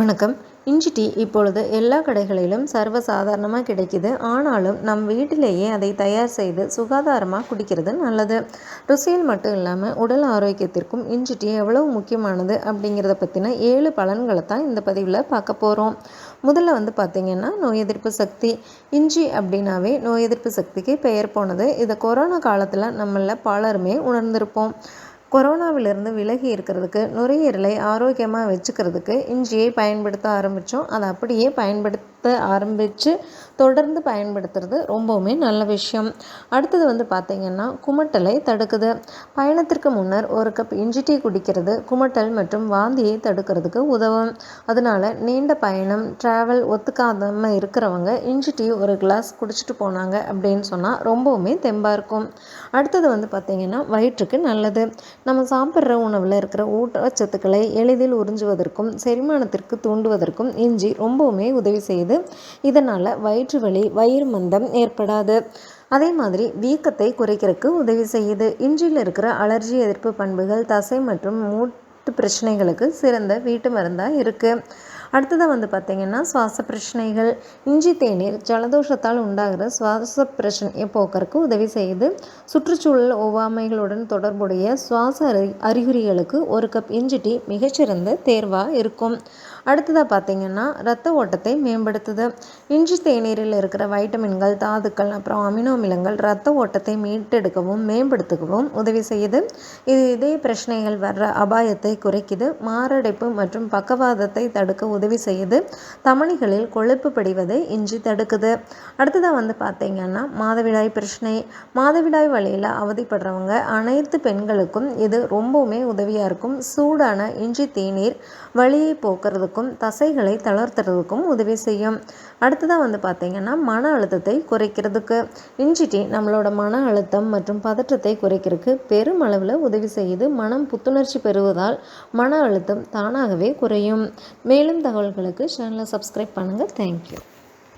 வணக்கம். இஞ்சி டீ இப்பொழுது எல்லா கடைகளிலும் சர்வ சாதாரணமாக கிடைக்கிது. ஆனாலும் நம் வீட்டிலேயே அதை தயார் செய்து சுகாதாரமாக குடிக்கிறது நல்லது. ருசியில் மட்டும் இல்லாமல் உடல் ஆரோக்கியத்திற்கும் இஞ்சி டீ எவ்வளவு முக்கியமானது அப்படிங்கிறத பற்றின ஏழு பலன்களை தான் இந்த பதிவில் பார்க்க போகிறோம் முதல்ல வந்து பார்த்திங்கன்னா நோய் எதிர்ப்பு சக்தி. இஞ்சி அப்படின்னாவே நோய் எதிர்ப்பு சக்திக்கு பெயர் போனது. இதை கொரோனா காலத்தில் நம்மள பலருமே உணர்ந்திருப்போம். கொரோனாவிலிருந்து விலகி இருக்கிறதுக்கு நுரையீரலை ஆரோக்கியமாக வச்சுக்கிறதுக்கு இஞ்சியை பயன்படுத்த ஆரம்பித்தோம் அதை அப்படியே பயன்படுத்த ஆரம்பித்து தொடர்ந்து பயன்படுத்துறது ரொம்பவுமே நல்ல விஷயம். அடுத்தது வந்து பார்த்திங்கன்னா குமட்டலை தடுக்குது. பயணத்திற்கு முன்னர் ஒரு கப் இஞ்சி டீ குடிக்கிறது குமட்டல் மற்றும் வாந்தியை தடுக்கிறதுக்கு உதவும். அதனால் நீண்ட பயணம் ட்ராவல் ஒத்துக்காதமாக இருக்கிறவங்க இஞ்சி டீ ஒரு கிளாஸ் குடிச்சிட்டு போனாங்க அப்படின்னு சொன்னால் ரொம்பவுமே தெம்பாக இருக்கும். அடுத்தது வந்து பார்த்திங்கன்னா வயிற்றுக்கு நல்லது. நம்ம சாப்பிட்ற உணவில் இருக்கிற ஊட்டச்சத்துக்களை எளிதில் உறிஞ்சுவதற்கும் செரிமானத்திற்கு தூண்டுவதற்கும் இஞ்சி ரொம்பவுமே உதவி செய்யுது. இதனால் வயிற்று வலி வயிறு மந்தம் ஏற்படாது. அதே மாதிரி வீக்கத்தை குறைக்கிறதுக்கு உதவி செய்யுது. இஞ்சியில் இருக்கிற அலர்ஜி எதிர்ப்பு பண்புகள் தசை மற்றும் மூட்டு பிரச்சனைகளுக்கு சிறந்த வீட்டு மருந்தாக இருக்குது அடுத்ததாக வந்து பார்த்திங்கன்னா சுவாச பிரச்சனைகள் இஞ்சி தேநீர் ஜலதோஷத்தால் உண்டாகிற சுவாச பிரச்சனையை போக்கறக்கு உதவி செய்யுது. சுற்றுச்சூழல் ஒவ்வாமைகளுடன் தொடர்புடைய சுவாச அறி அறிகுறிகளுக்கு ஒரு கப் இஞ்சி டீ மிகச்சிறந்த தேர்வாக இருக்கும். அடுத்ததாக பார்த்திங்கன்னா ரத்த ஓட்டத்தை மேம்படுத்துது. இஞ்சி தேநீரில் இருக்கிற வைட்டமின்கள் தாதுக்கள் அப்புறம் அமினோ அமிலங்கள் ரத்த ஓட்டத்தை மீட்டெடுக்கவும் மேம்படுத்தவும் உதவி செய்யுது. இது இதய பிரச்சனைகள் வர்ற அபாயத்தை குறைக்குது. மாரடைப்பு மற்றும் பக்கவாதத்தை தடுக்க உதவி செய்யுது. தமணிகளில் கொழுப்பு படிவதை இஞ்சி தடுக்குது. அடுத்ததாக வந்து பார்த்திங்கன்னா மாதவிடாய் பிரச்சனை. மாதவிடாய் வழியில் அவதிப்படுறவங்க அனைத்து பெண்களுக்கும் இது ரொம்பவுமே உதவியாக இருக்கும். சூடான இஞ்சி தேநீர் வழியை போக்குறதுக்கும் தசைகளை தளர்த்துறதுக்கும் உதவி செய்யும். அடுத்ததாக வந்து பார்த்திங்கன்னா மன அழுத்தத்தை குறைக்கிறதுக்கு. இஞ்சி டீ நம்மளோட மன அழுத்தம் மற்றும் பதற்றத்தை குறைக்கிறதுக்கு பெருமளவில் உதவி செய்யுது. மனம் புத்துணர்ச்சி பெறுவதால் மன அழுத்தம் தானாகவே குறையும். மேலும் தகவல்களுக்கு சேனலை சப்ஸ்கிரைப் பண்ணுங்கள் தேங்க்யூ